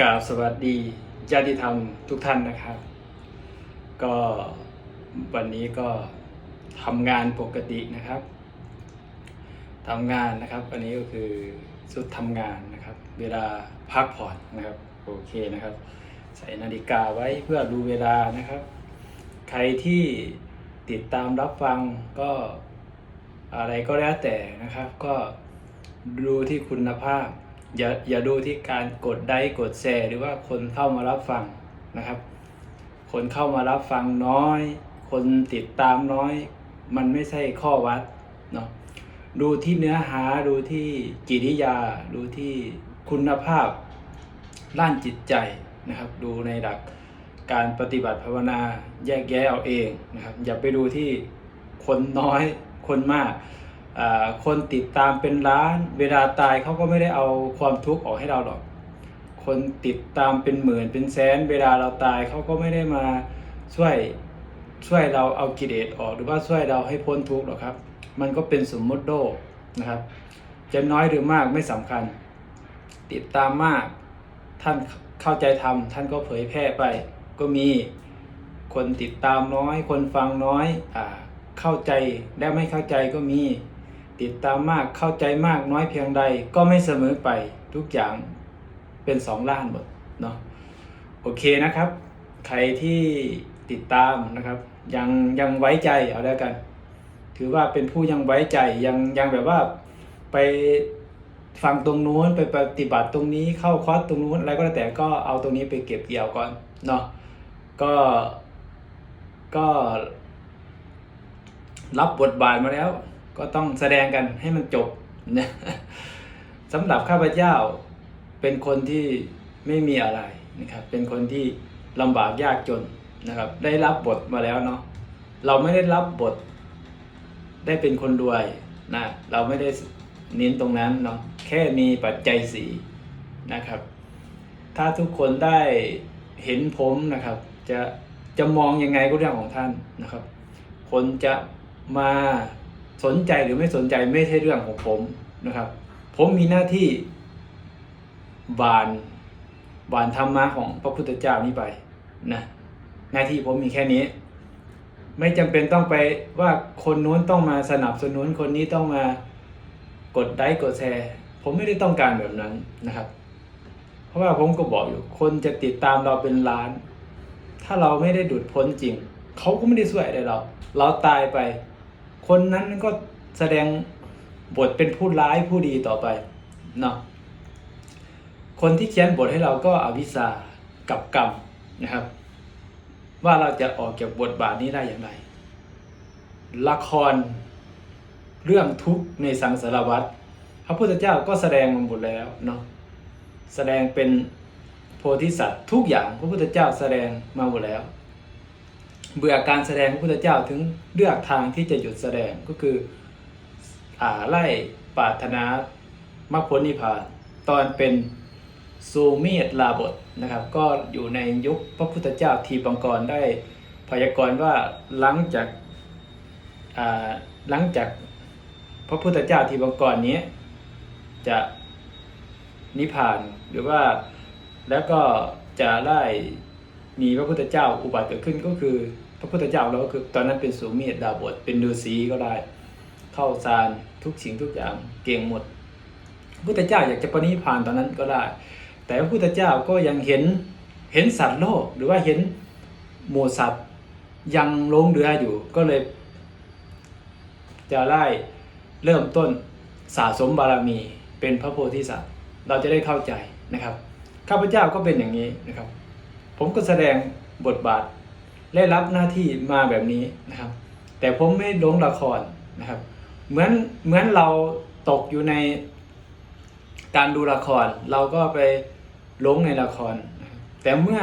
กราบสวัสดีญาติธรรมทุกท่านนะครับ ก็วันนี้ก็ทำงานปกตินะครับทำงานนะครับ อันนี้ก็คือสุดทำงานนะครับ เวลาพักผ่อนนะครับโอเคนะครับ ใส่นาฬิกาไว้เพื่อดูเวลานะครับ ใครที่ติดตามรับฟังก็อะไรก็แล้วแต่นะครับ ก็ดูที่คุณภาพ อย่าอย่าดูที่การกดไลค์กดแชร์หรือว่าคนเข้ามารับฟังนะครับ คนเข้ามารับฟังน้อย คนติดตามน้อย มันไม่ใช่ข้อวัดเนาะดูที่เนื้อหาดูที่กิริยา ดูที่คุณภาพด้านจิตใจนะครับ ดูในหลักการปฏิบัติภาวนาแยกแยะเอาเองนะครับ อย่าไปดูที่คนน้อยคนมาก คนติดตามเป็นล้าน เวลาตายเขาก็ไม่ได้เอาความทุกข์ออกให้เราหรอก คนติดตามเป็นหมื่นเป็นแสน เวลาเราตายเขาก็ไม่ได้มาช่วยช่วยเราเอากิเลสออก หรือว่าช่วยเราให้พ้นทุกข์หรอกครับ มันก็เป็นสมมติโลกนะครับ จะน้อยหรือมากไม่สำคัญ ติดตามมากท่านเข้าใจทำท่านก็เผยแพร่ไป ก็มีคนติดตามน้อย คนฟังน้อยอเข้าใจและไม่เข้าใจก็มี ติดตามมากเข้าใจมากน้อยเพียงใดก็ไม่เสมอไปทุกอย่างเป็นสองล้านหมดเนาะโอเคนะครับ ใครที่ติดตามนะครับยังยังไว้ใจเอาแล้วกัน ถือว่าเป็นผู้ยังไว้ใจยังยังแบบว่าไปฟังตรงนู้นไปปฏิบัติตรงนี้เข้าคอร์สตรงนู้นอะไรก็แล้วแต่ก็เอาตรงนี้ไปเก็บเกี่ยวก่อนเนาะก็ก็รับบทบาทมาแล้ว ก็ต้องแสดงกันให้มันจบนะสำหรับข้าพเจ้าเป็นคนที่ไม่มีอะไรนะครับ เป็นคนที่ลำบากยากจนนะครับ ได้รับบทมาแล้วเนาะเราไม่ได้รับบท ได้เป็นคนรวยนะเราไม่ได้เน้นตรงนั้นเนาะแค่มีปัจจัยสีนะครับ ถ้าทุกคนได้เห็นผมนะครับ จะจะมองยังไงก็เรื่องของท่านนะครับ คนจะมา สนใจหรือไม่สนใจไม่ใช่เรื่องของผมนะครับ ผมมีหน้าที่บานบานธรรมะของพระพุทธเจ้านี้ไปนะหน้าที่ผมมีแค่นี้ ไม่จำเป็นต้องไปว่าคนนู้นต้องมาสนับสนุนคนนี้ต้องมากดไลค์กดแชร์ผมไม่ได้ต้องการแบบนั้นนะครับ เพราะว่าผมก็บอกอยู่ คนจะติดตามเราเป็นล้าน ถ้าเราไม่ได้ดุดพ้นจริง เขาก็ไม่ได้ช่วยอะไรเรา เราตายไป คนนั้นก็แสดงบทเป็นผู้ร้ายผู้ดีต่อไปเนาะคนที่เขียนบทให้เราก็อวิชากับกรรมนะครับ ว่าเราจะออกจากบทบาทนี้ได้อย่างไร ละครเรื่องทุกข์ในสังสารวัฏพระพุทธเจ้าก็แสดงมาหมดแล้วเนาะแสดงเป็นโพธิสัตว์ทุกอย่างพระพุทธเจ้าแสดงมาหมดแล้ว เบื่อการแสดงพระพุทธเจ้าถึงเลือกทางที่จะหยุดแสดงก็คืออ่าไล่ปรารถนามรรคผลนิพพานตอนเป็นสูเมตลาบทนะครับ ก็อยู่ในยุคพระพุทธเจ้าทีปังกรได้พยากรณ์ว่าหลังจากอ่าหลังจากพระพุทธเจ้าทีปังกรนี้จะนิพพานหรือว่าแล้วก็จะได้มีพระพุทธเจ้าอุบัติเกิดขึ้นก็คือ ระพุทธเจ้าเราก็คือตอนนั้นเป็นสูเมตดาบทเป็นฤาษีก็ได้ เข้าฌานทุกสิ่งทุกอย่างเก่งหมดพระพุทธเจ้าอยากจะปณิพานตอนนั้นก็ได้ แต่พระพุทธเจ้าก็ยังเห็นเห็นสัตว์โลกหรือว่าเห็นหมู่สัตว์ยังลงเรืออยู่ก็เลย จะได้เริ่มต้นสะสมบารมีเป็นพระโพธิสัตว์ เราจะได้เข้าใจนะครับข้าพเจ้าก็เป็นอย่างนี้นะครับ ผมก็แสดงบทบาท ได้รับหน้าที่มาแบบนี้นะครับ แต่ผมไม่ลงละครนะครับ เหมือนเหมือนเราตกอยู่ในการดูละคร เราก็ไปลงในละครคร แต่เมื่อ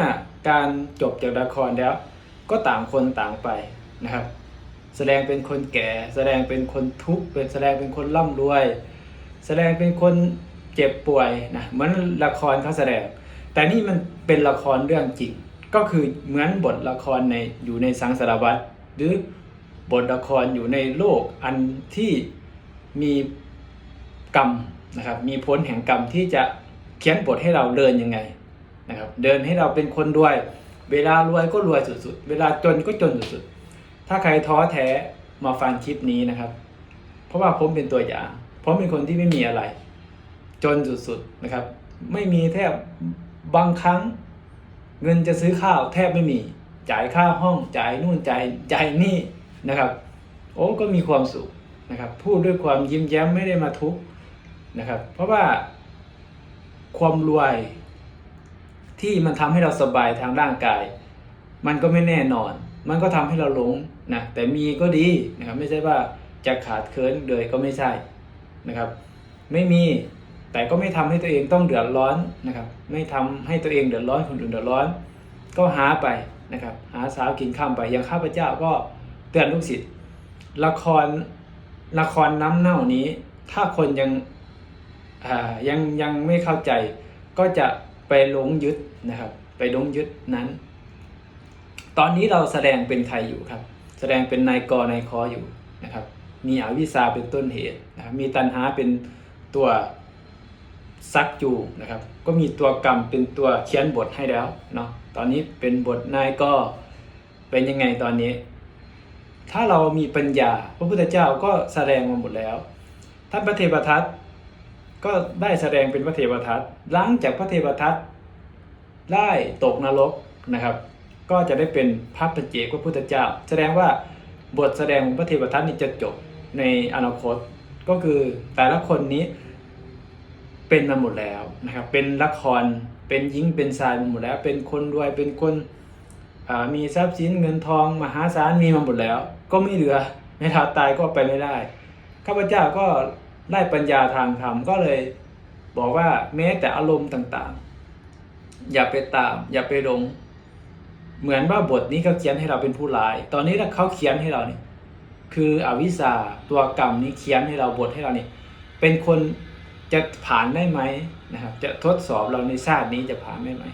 การจบจากละครแล้ว ก็ต่างคนต่างไปนะครับ แสดงเป็นคนแก่ แสดงเป็นคนทุกข์เป็นแสดงเป็นคนร่ำรวย แสดงเป็นคนเจ็บป่วยนะเหมือนละครเขาแสดง แต่นี่มันเป็นละครเรื่องจริง ก็คือเหมือนบทละครในอยู่ในสังสารวัตรหรือบทละครอยู่ในโลกอันที่มีกรรมนะครับมีผลแห่งกรรมที่จะเขียนบทให้เราเดินยังไงนะครับเดินให้เราเป็นคนรวย เวลารวยก็รวยสุดๆ เวลาจนก็จนสุดๆ ถ้าใครท้อแท้มาฟังคลิปนี้นะครับ เพราะว่าผมเป็นตัวอย่างผมเป็นคนที่ไม่มีอะไร จนสุดๆนะครับ ไม่มีแทบบางครั้ง เงินจะซื้อข้าวแทบไม่มี จ่ายค่าห้องจ่ายนู่นจ่ายจ่ายนี่นะครับ โอ้ก็มีความสุขนะครับ พูดด้วยความยิ้มแย้มไม่ได้มาทุกข์นะครับ เพราะว่าความรวยที่มันทำให้เราสบายทางร่างกาย มันก็ไม่แน่นอน มันก็ทำให้เราหลงนะแต่มีก็ดีนะครับ ไม่ใช่ว่าจะขาดเคินเลยก็ไม่ใช่นะครับ ไม่มี แต่ก็ไม่ทำให้ตัวเองต้องเดือดร้อนนะครับ ไม่ทำให้ตัวเองเดือดร้อนคนอื่นเดือดร้อน ก็หาไปนะครับ หาสาวกินข้ามไปอย่างข้าพเจ้าก็เตือนลูกศิษย์ละครละครน้ำเน่านี้ ถ้าคนยังอ่ายังยังไม่เข้าใจ ก็จะไปหลงยึดนะครับ ไปหลงยึดนั้น ตอนนี้เราแสดงเป็นใครอยู่ครับ แสดงเป็นนายกนายคออยู่นะครับ มีอวิชาเป็นต้นเหตุนะมีตัณหาเป็นตัว ซักจูงนะครับ ก็มีตัวกรรมเป็นตัวเขียนบทให้แล้วเนาะตอนนี้เป็นบทนายก็เป็นยังไงตอนนี้ ถ้าเรามีปัญญา พระพุทธเจ้าก็แสดงมาหมดแล้ว ท่านพระเทวทัตก็ได้แสดงเป็นพระเทวทัตหลังจากพระเทวทัตได้ตกนรกนะครับ ก็จะได้เป็นพระปัจเจกพระพุทธเจ้า แสดงว่าบทแสดงของพระเทวทัตนี่จะจบในอนาคต ก็คือแต่ละคนนี้ เป็นมาหมดแล้วนะครับ เป็นละคร เป็นหญิงเป็นชายมาหมดแล้ว เป็นคนรวย เป็นคนมีทรัพย์สินเงินทองมหาศาลมีมาหมดแล้ว ก็ไม่เหลือในท้าตายก็ไปไม่ได้ข้าพเจ้าก็ได้ปัญญาทางธรรมก็เลยบอกว่าแม้แต่อารมณ์ต่างๆ อย่าไปตาม อย่าไปหลง เหมือนว่าบทนี้เขาเขียนให้เราเป็นผู้ร้าย ตอนนี้ถ้าเขาเขียนให้เราเนี่ยคืออวิชชาตัวกรรมนี้เขียนให้เราบทให้เราเนี่ยเป็นคน จะผ่านได้ไหมนะครับ จะทดสอบเราในชาตินี้จะผ่านได้ไหม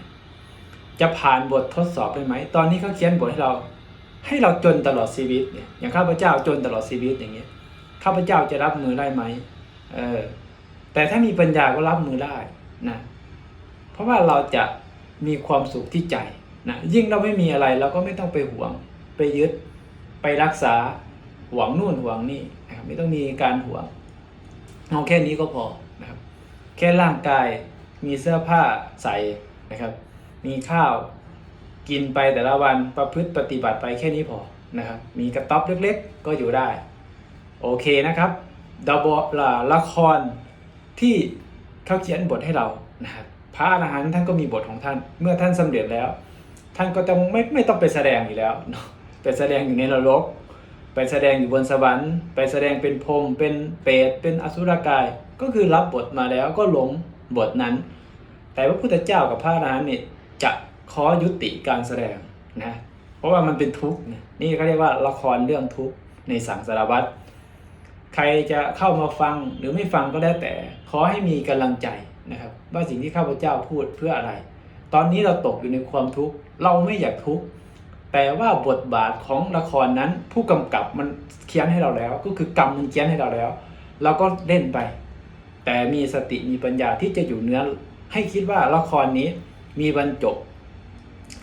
จะผ่านบททดสอบได้ไหม ตอนนี้เขาเขียนบทให้เรา ให้เราจนตลอดชีวิตเนี่ยอย่างข้าพเจ้าจนตลอดชีวิตอย่างเงี้ยข้าพเจ้าจะรับมือได้ไหมเออแต่ถ้ามีปัญญาก็รับมือได้นะเพราะว่าเราจะมีความสุขที่ใจนะยิ่งเราไม่มีอะไรเราก็ไม่ต้องไปหวง ไปยึดไปรักษาหวงนู่นหวงนี่นะครับไม่ต้องมีการหวงเอาแค่นี้ก็พอ แค่ร่างกายมีเสื้อผ้าใส่นะครับ มีข้าวกินไปแต่ละวันประพฤติปฏิบัติไปแค่นี้พอนะครับ มีกระต๊อบเล็กๆ ก็อยู่ได้ โอเคนะครับดบละละครที่เขาเขียนบทให้เรานะครับพระอรหันต์ท่านก็มีบทของท่าน เมื่อท่านสำเร็จแล้ว ท่านก็ต้องไม่ไม่ต้องไปแสดงอีกแล้วเนาะไปแสดงอยู่ในนรก ไปแสดงอยู่บนสวรรค์ ไปแสดงเป็นพรมเป็นเปรตเป็นอสุรกาย ก็คือรับบทมาแล้วก็หลงบทนั้น แต่พระพุทธเจ้ากับพระอรหันต์นี่ยจะขอยุติการแสดงนะเพราะว่ามันเป็นทุกข์นี่เขาเรียกว่าละครเรื่องทุกข์ในสังสารวัฏใครจะเข้ามาฟังหรือไม่ฟังก็แล้วแต่ ขอให้มีกำลังใจนะครับว่าสิ่งที่ข้าพเจ้าพูดเพื่ออะไร ตอนนี้เราตกอยู่ในความทุกข์เราไม่อยากทุกข์แต่ว่าบทบาทของละครนั้นผู้กำกับมันเขียนให้เราแล้ว ก็คือกรรมมันเขียนให้เราแล้ว เราก็เล่นไป แต่มีสติมีปัญญาที่จะอยู่เนื้อให้คิดว่าละครนี้มีบรรจบ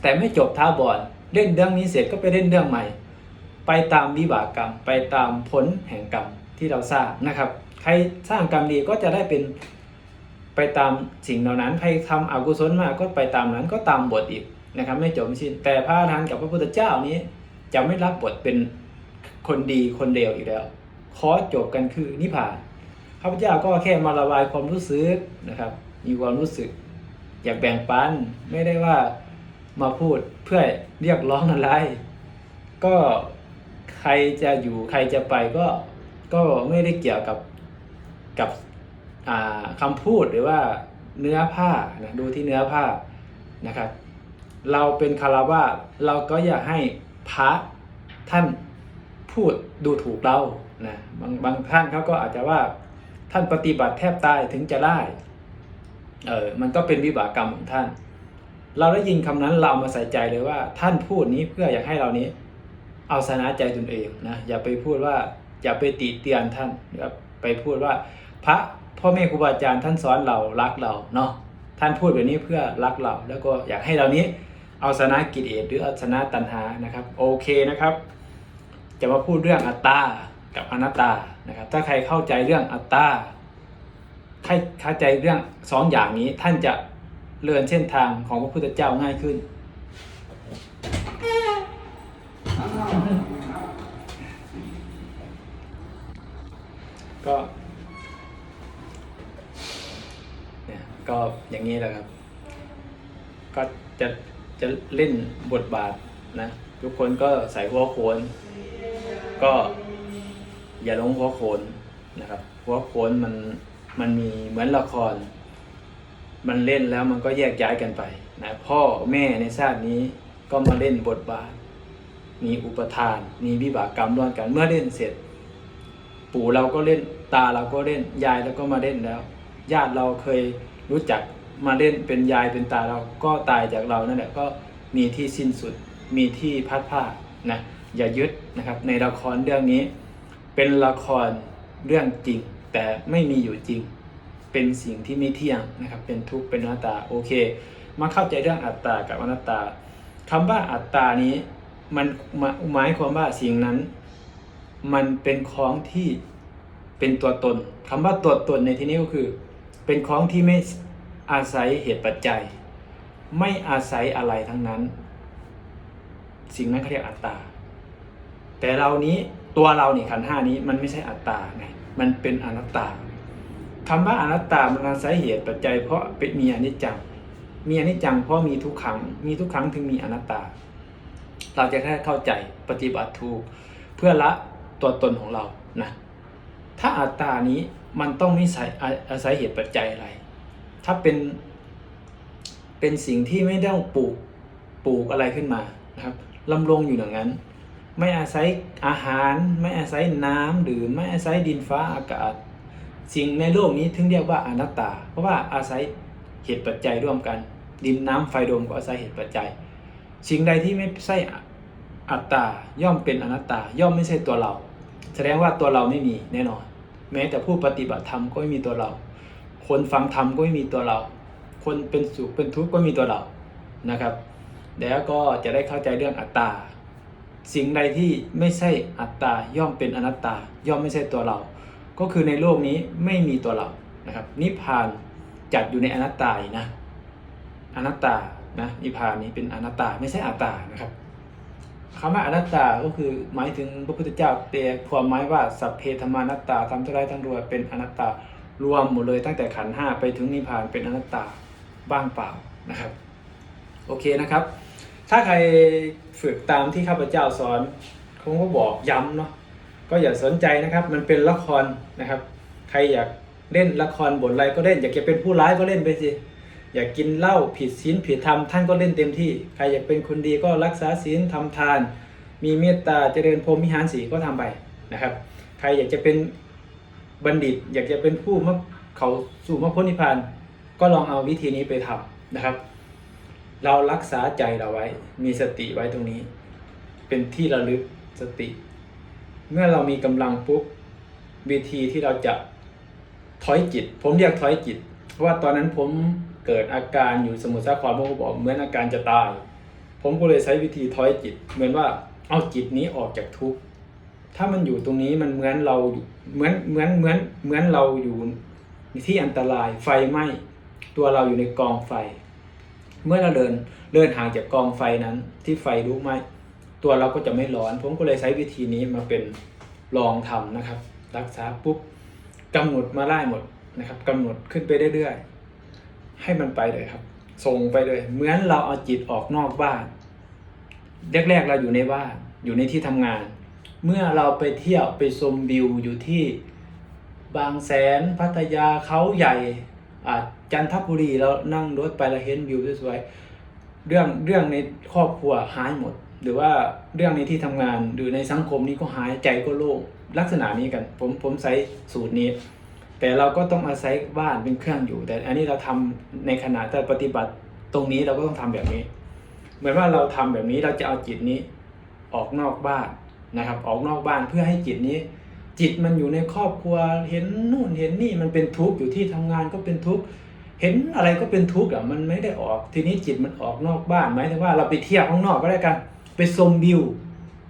แต่ไม่จบท้าบอลเล่นเรื่องนี้เสร็จก็ไปเล่นเรื่องใหม่ ไปตามวิบากกรรม ไปตามผลแห่งกรรมที่เราสร้างนะครับ ใครสร้างกรรมดีก็จะได้เป็นไปตามสิ่งเหล่านั้นใครทำอกุศลมากก็ไปตามนั้นก็ตามบทอีกนะครับไม่จบไม่สิ้นแต่พระอรหันต์กับพระพุทธเจ้านี้ จะไม่รับบทเป็นคนดีคนเดียวอีกแล้วขอจบกันคือนิพพาน ข้าพเจ้าก็แค่มาระบายความรู้สึกนะครับ มีความรู้สึก อยากแบ่งปันไม่ได้ว่ามาพูดเพื่อเรียกร้องอะไร ก็ใครจะอยู่ใครจะไปก็ก็ไม่ได้เกี่ยวกับกับอ่าคำพูดหรือว่าเนื้อผ้านะดูที่เนื้อผ้านะครับ เราเป็นคารวะเราก็อย่าให้พระท่านพูดดูถูกเรานะบางบางท่านเขาก็อาจจะว่า ท่านปฏิบัติแทบตายถึงจะได้ เออ มันก็เป็นวิบากกรรมของท่าน เราได้ยินคำนั้นเรามาใส่ใจเลยว่า ท่านพูดนี้เพื่ออยากให้เรานี้ เอาชนะใจตนเองนะ อย่าไปพูดว่า อย่าไปติเตียนท่านหรือไปพูดว่า พระพ่อแม่ครูบาอาจารย์ท่านสอนเรารักเราเนาะ ท่านพูดแบบนี้เพื่อรักเรา แล้วก็อยากให้เรานี้ เอาชนะกิเลสหรือเอาชนะตัณหานะครับ โอเคนะครับ จะมาพูดเรื่องอัตตากับอนัตตา นะครับถ้าใครเข้าใจเรื่องอัตตาใครเข้าใจเรื่องสองอย่างนี้ท่านจะเลื่อนเส้นทางของพระพุทธเจ้าง่ายขึ้น ก็เนี่ยก็อย่างนี้แหละครับ ก็จะจะเล่นบทบาทนะ ทุกคนก็ใส่หัวโขนก็ อย่าลงหัวโขนนะครับหัวโขนมันมันมีเหมือนละคร มันเล่นแล้วมันก็แยกย้ายกันไปนะพ่อแม่ในชาตินี้ก็มาเล่นบทบาท มีอุปทาน มีวิบากกรรมร่วมกันเมื่อเล่นเสร็จ ปู่เราก็เล่นตาเราก็เล่นยายเราก็มาเล่นแล้ว ญาติเราเคยรู้จักมาเล่นเป็นยายเป็นตาเราก็ตายจากเรานั่นแหละก็มีที่สิ้นสุดมีที่พัดผ้านะอย่ายึดนะครับในละครเรื่องนี้ เป็นละครเรื่องจริง แต่ไม่มีอยู่จริง เป็นสิ่งที่ไม่เที่ยงนะครับ เป็นทุกข์เป็นอนัตตาโอเค มาเข้าใจเรื่องอัตตากับอนัตตาคำว่าอัตตานี้มันหมายความว่าสิ่งนั้น มันเป็นของที่เป็นตัวตนคำว่าตัวตนในที่นี้ก็คือ เป็นของที่ไม่อาศัยเหตุปัจจัย ไม่อาศัยอะไรทั้งนั้น สิ่งนั้นเขาเรียกอัตตา แต่เรานี้ ตัวเราเนี่ขันห้านี้มันไม่ใช่อัตตาไงมันเป็นอนัตตาคำว่าอนัตตามันอาศัยเหตุปัจจัย เพราะเป็นมีอนิจจัง มีอนิจจังเพราะมีทุกขังมีทุกขังถึงมีอนัตตา เราจะแค่เข้าใจปฏิบัติถูกเพื่อละตัวตนของเรานะถ้าอัตตานี้มันต้องไม่ใส่อาอาศัยเหตุปัจจัยอะไร ถ้าเป็นเป็นสิ่งที่ไม่ต้องปลูกปลูกอะไรขึ้นมานะครับลำลงอยู่อย่างนั้น ไม่อาศัยอาหาร ไม่อาศัยน้ำดื่มไม่อาศัยดินฟ้าอากาศ สิ่งในโลกนี้ถึงเรียกว่าอนัตตา เพราะว่าอาศัยเหตุปัจจัยร่วมกัน ดินน้ำไฟลมก็อาศัยเหตุปัจจัย สิ่งใดที่ไม่ใช่อัตตาย่อมเป็นอนัตตาย่อมไม่ใช่ตัวเรา แสดงว่าตัวเราไม่มีแน่นอน แม้แต่ผู้ปฏิบัติธรรมก็ไม่มีตัวเรา คนฟังธรรมก็ไม่มีตัวเรา คนเป็นสุขเป็นทุกข์ก็มีตัวเรานะครับ แล้วก็จะได้เข้าใจเรื่องอัตตา สิ่งใดที่ไม่ใช่อัตตาย่อมเป็นอนัตตา ย่อมไม่ใช่ตัวเรา ก็คือในโลกนี้ไม่มีตัวเรานะครับ นิพพานจัดอยู่ในอนัตตาอีกนะอนัตตานะนิพพานนี้เป็นอนัตตาไม่ใช่อัตตานะครับคำว่าอนัตตาก็คือหมายถึงพระพุทธเจ้าเปลความหมายว่าสัพเพธรรมานัตตาทำทั้งไรทั้งรวยเป็นอนัตตารวมหมดเลยตั้งแต่ขันห้าไปถึงนิพพานเป็นอนัตตาบ้างเปล่านะครับ โอเคนะครับ ถ้าใครฝึกตามที่ข้าพเจ้าสอนคงก็บอกย้ำเนาะก็อย่าสนใจนะครับ มันเป็นละครนะครับ ใครอยากเล่นละครบทอะไรก็เล่น อยากจะเป็นผู้ร้ายก็เล่นไปสิอยากกินเหล้าผิดศีลผิดธรรมท่านก็เล่นเต็มที่ ใครอยากเป็นคนดีก็รักษาศีลทำทาน มีเมตตาเจริญพรหมิหารสีก็ทำไปนะครับ ใครอยากจะเป็นบัณฑิต อยากจะเป็นผู้มรรคเขาสู่มรรคผลนิพพานก็ลองเอาวิธีนี้ไปทำนะครับ เรารักษาใจเราไว้ มีสติไว้ตรงนี้ เป็นที่ระลึกสติ เมื่อเรามีกำลังปุ๊บวิธีที่เราจะถอยจิต ผมเรียกถอยจิต เพราะว่าตอนนั้นผมเกิดอาการอยู่สมุทรสาครผมก็บอกเหมือนอาการจะตาย ผมก็เลยใช้วิธีถอยจิต เหมือนว่าเอาจิตนี้ออกจากทุกข์ถ้ามันอยู่ตรงนี้มันเหมือนเราเหมือนเหมือนเหมือนเหมือนเราอยู่ที่อันตรายไฟไหม้ตัวเราอยู่ในกองไฟ เมื่อเราเดินเดินห่างจากกองไฟนั้น ที่ไฟลุกไหมตัวเราก็จะไม่ร้อน ผมก็เลยใช้วิธีนี้มาเป็นลองทำนะครับ รักษาปุ๊บกำหนดมาไล่หมดนะครับกำหนดขึ้นไปเรื่อยๆให้มันไปเลยครับส่งไปเลยเหมือนเราเอาจิตออกนอกบ้านแรกๆเราอยู่ในบ้านอยู่ในที่ทำงาน เมื่อเราไปเที่ยวไปชมวิวอยู่ที่บางแสนพัทยาเขาใหญ่ จันทบุรีเรานั่งรถไปแล้วเห็นวิวสวยๆเรื่องเรื่องในครอบครัวหายหมด หรือว่าเรื่องในที่ทำงานหรือในสังคมนี้ก็หายใจก็โล่งลักษณะนี้กัน ผมผมใช้สูตรนี้ แต่เราก็ต้องอาศัยบ้านเป็นเครื่องอยู่ แต่อันนี้เราทำในขณะแต่ปฏิบัติตรงนี้เราก็ต้องทำแบบนี้ เหมือนว่าเราทำแบบนี้เราจะเอาจิตนี้ออกนอกบ้านนะครับ ออกนอกบ้านเพื่อให้จิตนี้ จิตมันอยู่ในครอบครัว เห็นนู่นเห็นนี่มันเป็นทุกข์อยู่ที่ทำงานก็เป็นทุกข์เห็นอะไรก็เป็นทุกข์อะมันไม่ได้ออก ทีนี้จิตมันออกนอกบ้านหมายถึงว่าเราไปเที่ยวข้างนอกก็ได้กัน ไปชมวิว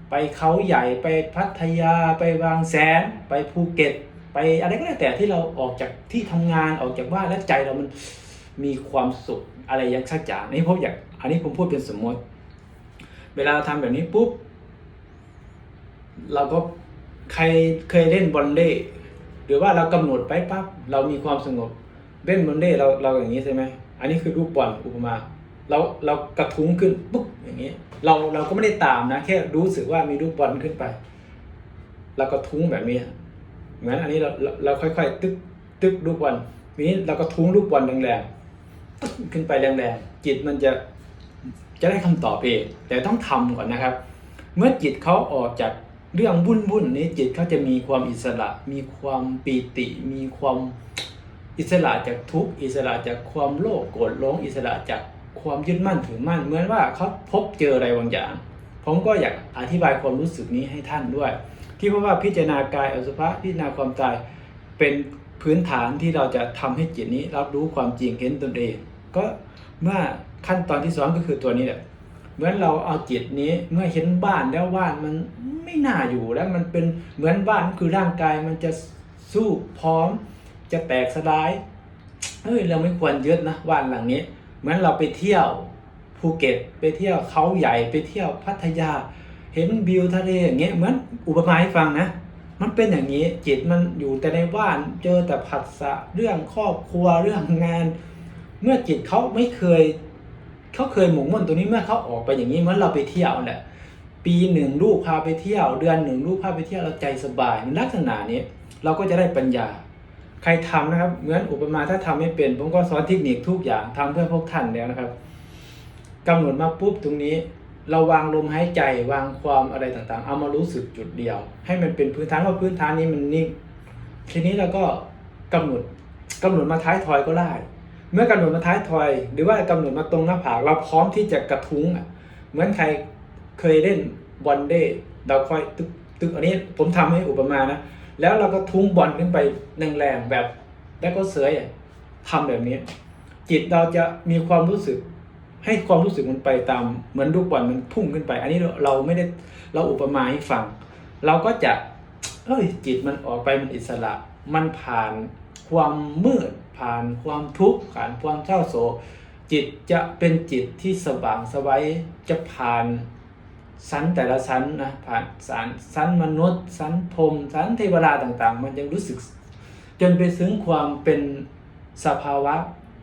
ไปเขาใหญ่ไปพัทยาไปบางแสน ไปภูเก็ต ไปอะไรก็แล้วแต่ที่เราออกจากที่ทำงานออกจากบ้านแล้วใจเรามันมีความสุขอะไรอย่างสักอย่างนี่ผมอยากอันนี้ผมพูดเป็นสมมติ เวลาเราทำแบบนี้ปุ๊บเราก็ ใครเคยเล่นบอลเล่หรือว่าเรากำหนดไปปั๊บเรามีความสงบเล่นบอลเล่เราเราอย่างนี้ใช่ไหมอันนี้คือรูปบอลอุปมา เราเรากระทุ้งขึ้นปุ๊บอย่างนี้ เราเราก็ไม่ได้ตามนะ แค่รู้สึกว่ามีลูกบอลขึ้นไปเราก็ทุ้งแบบนี้เหมือนอันนี้เราเราเราค่อยๆ ตึกตึกลูกบอลทีนี้เราก็ทุ้งลูกบอลแรงๆขึ้นไปแรงๆจิตมันจะจะได้คำตอบเองแต่ต้องทำก่อนนะครับ เมื่อจิตเขาออกจาก เรื่องวุ่นวุ่นๆนี้จิตเขาจะมีความอิสระ มีความปีติ มีความอิสระจากทุกอิสระจากความโลภโกรธหลงอิสระจากความยึดมั่นถือมั่น เหมือนว่าเขาพบเจออะไรบางอย่าง ผมก็อยากอธิบายความรู้สึกนี้ให้ท่านด้วย ที่เพราะว่าพิจารณากายอสุภะพิจารณาความตายเป็นพื้นฐานที่เราจะทำให้จิตนี้รับรู้ความจริงเห็นตนเอง ก็เมื่อขั้นตอนที่สองก็คือตัวนี้แหละ เหมือนเราเอาจิตนี้เมื่อเห็นบ้านแล้วบ้านมันไม่น่าอยู่แล้วมันเป็นเหมือนบ้านคือร่างกายมันจะสู้พร้อม จะแตกสลายเฮ้ยเราไม่ควรยึดนะบ้านหลังนี้ เหมือนเราไปเที่ยวภูเก็ตไปเที่ยวเขาใหญ่ไปเที่ยวพัทยา เห็นวิวทะเลอย่างเงี้ยเหมือนอุปมาให้ฟังนะ มันเป็นอย่างนี้จิตมันอยู่แต่ในบ้านเจอแต่ผัสสะเรื่องครอบครัวเรื่องงาน เมื่อจิตเขาไม่เคย เขาเคยหมกมุ่นตัวนี้เมื่อเขาออกไปอย่างนี้เหมือนเราไปเที่ยวแหละ ปีหนึ่งลูกพาไปเที่ยว เดือนหนึ่งลูกพาไปเที่ยวเราใจสบายลักษณะนี้เราก็จะได้ปัญญา ใครทำนะครับเหมือนอุปมาถ้าทำไม่เป็น ผมก็สอนเทคนิคทุกอย่างทำเพื่อพวกท่านแล้วนะครับกำหนดมาปุ๊บตรงนี้ เราวางลมหายใจวางความอะไรต่างๆ เอามารู้สึกจุดเดียว ให้มันเป็นพื้นฐานเพราะพื้นฐานนี้มันนิ่งทีนี้เราก็กำหนดกำหนดมาท้ายทอยก็ได้ เมื่อกำหนดมาท้ายทอย หรือว่ากำหนดมาตรงหน้าผากเราพร้อมที่จะกระทุ้งอะเหมือนใครเคยเล่นบอลเด้เราค่อยตึกตึกอันนี้ผมทำให้อุปมานะแล้วเราก็ทุ้งบอลขึ้นไปแรงๆแบบแล้วก็เสยอะทำแบบนี้ จิตเราจะมีความรู้สึก ให้ความรู้สึกมันไปตาม เหมือนลูกบอลมันพุ่งขึ้นไป อันนี้เราเราไม่ได้เราอุปมาให้ฟัง เราก็จะ เอ้ยจิตมันออกไปมันอิสระมันผ่าน ความมืด ผ่านความทุกข์ผ่านความเศร้าโศกจิตจะเป็นจิตที่สว่างไสวัยจะผ่านสันแต่ละสันนะผ่านสันสันมนุษย์สันพรมสันเทวดาต่างๆ มันยังรู้สึก จนไปซึ้งความเป็นสภาวะ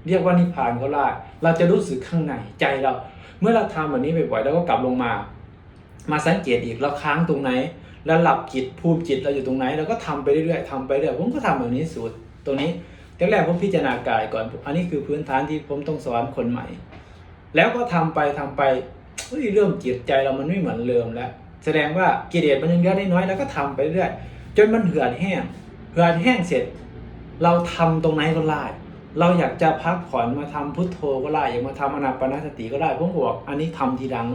เรียกว่านิพพานก็ได้เราจะรู้สึกข้างในใจเรา เมื่อเราทำแบบนี้บ่อยๆแล้วก็กลับลงมา มาสังเกตอีกเราค้างตรงไหน แล้วหลับจิตภูมิจิตเราอยู่ตรงไหนเราก็ทำไปเรื่อยๆทำไปเรื่อยผมก็ทำแบบนี้สูตร ตรงนี้แรกๆผมพิจารณากายก่อน อันนี้คือพื้นฐานที่ผมต้องสอนคนใหม่ แล้วก็ทำไปทำไปเฮ้ยเริ่มจิตใจเรามันไม่เหมือนเดิมแล้ว แสดงว่ากิเลสมันยังเยอะได้น้อยแล้วก็ทำไปเรื่อยจนมันเหือดแห้งเหือดแห้งเสร็จ เราทำตรงไหนก็ได้เราอยากจะพักผ่อนมาทำพุทโธก็ได้อยากมาทำอนาปานสติก็ได้ผมบอกอันนี้ทำทีหลัง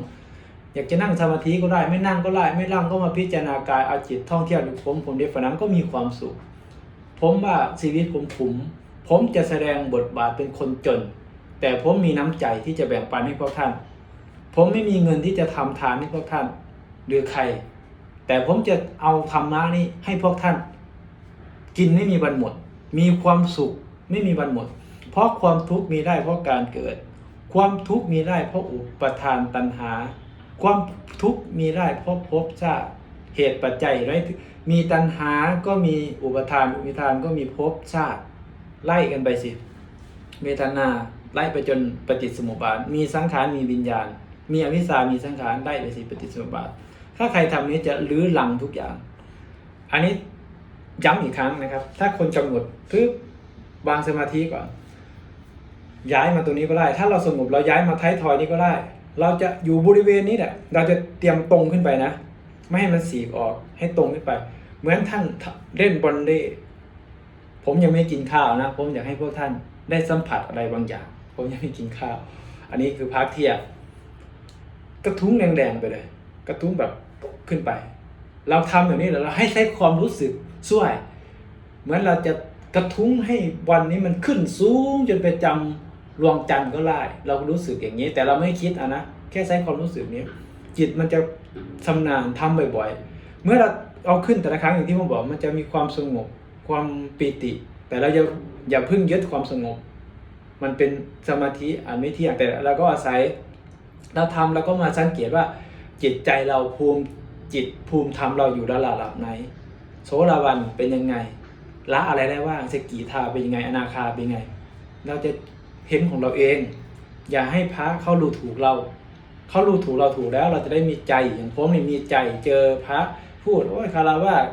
อยากจะนั่งสมาธิก็ได้ ไม่นั่งก็ได้ ไม่นั่งก็มาพิจารณากายเอาจิตท่องเที่ยวผมผมเดฟนั้นก็มีความสุข ผมว่าชีวิตผมขุม ผมจะแสดงบทบาทเป็นคนจน แต่ผมมีน้ำใจที่จะแบ่งปันให้พวกท่าน ผมไม่มีเงินที่จะทำทานให้พวกท่าน หรือใคร แต่ผมจะเอาธรรมะนี้ให้พวกท่าน กินไม่มีวันหมด มีความสุขไม่มีวันหมด เพราะความทุกข์มีได้เพราะการเกิด ความทุกข์มีได้เพราะอุปทานตัณหา ความทุกข์มีได้เพราะภพชาติเหตุปัจจัยไร มีตัณหาก็มีอุปทานอุปทานก็มีภพชาติไล่กันไปสิเวทนาไล่ไปจนปฏิสมุปบาท มีสังขารมีวิญญาณ มีอวิชชามีสังขารไล่ไปสิปฏิสมุปบาท ถ้าใครทำนี้จะลื้อหลังทุกอย่าง อันนี้ย้ำอีกครั้งนะครับ ถ้าคนกำหนดปึ๊บวางสมาธิก่อน ย้ายมาตรงนี้ก็ได้ ถ้าเราสงบเราย้ายมาท้ายทอยนี้ก็ได้ เราจะอยู่บริเวณนี้แหละเราจะเตรียมตรงขึ้นไปนะ ไม่ให้มันสีกออกให้ตรงขึ้นไป เหมือนท่านเล่นบอลเล่ผมยังไม่กินข้าวนะ ผมอยากให้พวกท่านได้สัมผัสอะไรบางอย่าง ผมยังไม่กินข้าว อันนี้คือพักเที่ยงกระทุ้งแดงๆไปเลย กระทุ้งแบบขึ้นไป เราทำแบบนี้แล้เราให้ใช้ความรู้สึกช่วย เหมือนเราจะกระทุ้งให้วันนี้มันขึ้นสูงจนไปจำดวงจันทร์ก็ได้เรารู้สึกอย่างนี้ แต่เราไม่คิดอะนะแค่ใช้ความรู้สึกนี้ จิตมันจะชำนาญทำบ่อย ๆ เมื่อเรา เอาขึ้นแต่ละครั้งอย่างที่ผมบอกมันจะมีความสงบความปีติ แต่เราอย่าอย่าเพิ่งยึดความสงบ มันเป็นสมาธิอันไม่เที่ยงแต่เราก็อาศัย เราทำเราก็มาสังเกตว่า จิตใจเราภูมิจิตภูมิธรรมเราอยู่ระดับไหน โสราวันเป็นยังไงละอะไรได้ว่างสกิทาเป็นยังไงอนาคาเป็นยังไง เราจะเห็นของเราเอง อย่าให้พระเขารู้ถูกเราเขารู้ถูกเราถูกแล้ว เราจะได้มีใจอย่างผมนี่มีใจเจอพระ พูดโอ้ยคาราวาส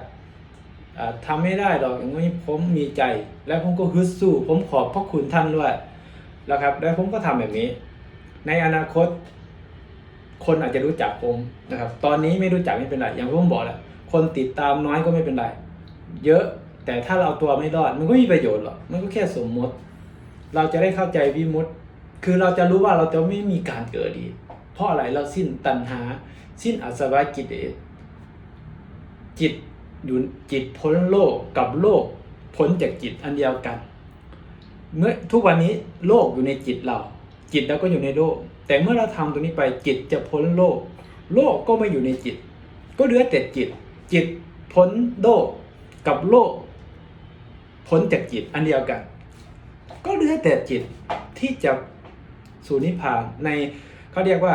อ่าทำไม่ได้หรอกอย่างนี้ผมมีใจ แล้วผมก็ฮึดสู้ ผมขอบพระคุณท่านด้วยแล้วครับ แล้วผมก็ทำแบบนี้ ในอนาคต คนอาจจะรู้จักผมนะครับ ตอนนี้ไม่รู้จักไม่เป็นไรอย่างที่ผมบอกแหละคนติดตามน้อยก็ไม่เป็นไร เยอะแต่ถ้าเราเอาตัวไม่รอด มันก็มีประโยชน์หรอกมันก็แค่สมมติ เราจะได้เข้าใจวิมุตติคือเราจะรู้ว่าเราจะไม่มีการเกิดอีกเพราะอะไรเราสิ้นตัณหา สิ้นอสวะกิเลส จิตอยู่จิตพ้นโลกกับโลกพ้นจากจิตอันเดียวกัน เมื่อทุกวันนี้โลกอยู่ในจิตเรา จิตเราก็อยู่ในโลก แต่เมื่อเราทำตรงนี้ไปจิตจะพ้นโลก โลกก็ไม่อยู่ในจิต ก็เหลือแต่จิต จิตพ้นโลกกับโลก พ้นจากจิตอันเดียวกัน ก็เหลือแต่จิตที่จะสู่นิพพานในเขาเรียกว่า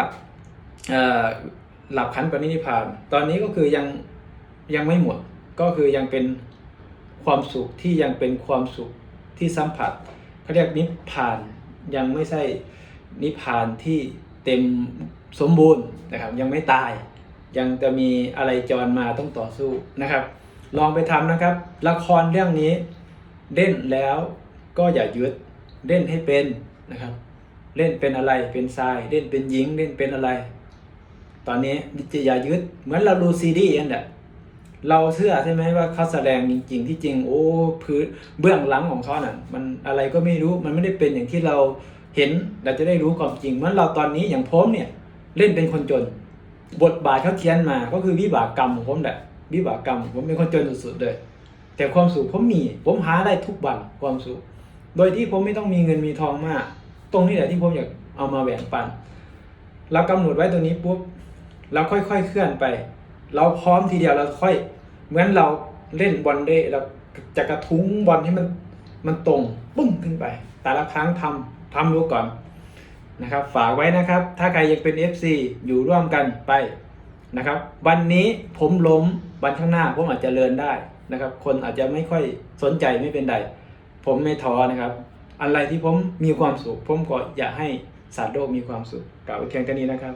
หลับขันปณินิพพาน ตอนนี้ก็คือยัง ยังไม่หมดก็คือยังเป็นความสุขที่ยังเป็นความสุขที่สัมผัสเขาเรียกนิพพานยังไม่ใช่นิพพานที่เต็มสมบูรณ์นะครับยังไม่ตาย ยังจะมีอะไรจรมาต้องต่อสู้นะครับ ลองไปทำนะครับ ละครเรื่องนี้เล่นแล้วก็อย่ายึดเล่นให้เป็นนะครับเล่นเป็นอะไรเป็นทรายเล่นเป็นหญิงเล่นเป็นอะไร ตอนนี้จะอย่ายึดเหมือนเราดูซีรีส์นั่นแหละ เราเชื่อใช่ไหมว่าเขาแสดงจริง ๆ ที่จริงโอ้พื้นเบื้องหลังของเขาน่ะ มันอะไรก็ไม่รู้มันไม่ได้เป็นอย่างที่เราเห็นเราจะได้รู้ความจริงเหมือนเราตอนนี้อย่างผมเนี่ยเล่นเป็นคนจน บทบาทเขาเขียนมาก็คือวิบากกรรมของผมแหละวิบากกรรม ผมเป็นคนจนสุดๆเลย แต่ความสุขผมมี ผมหาได้ทุกวันความสุข โดยที่ผมไม่ต้องมีเงินมีทองมาก ตรงนี้แหละที่ผมอยากเอามาแบ่งปัน เรากำหนดไว้ตรงนี้ปุ๊บเราค่อยๆเคลื่อนไป เราพร้อมทีเดียวเราค่อย เหมือนเราเล่นบอลเด้เราจะกระทุ้งบอลให้มันมันตรงปุ้งขึ้นไป แต่ละครั้งทำทำรู้ก่อนนะครับฝากไว้นะครับ ถ้าใครยังเป็น FC อยู่ร่วมกันไปนะครับ วันนี้ผมล้มวันข้างหน้าผมอาจจะเลินได้นะครับ คนอาจจะไม่ค่อยสนใจไม่เป็นไรผมไม่ท้อนะครับ อะไรที่ผมมีความสุข ผมก็อยากให้สัตว์โลกมีความสุขกล่าวไว้เพียงแค่นี้นะครับ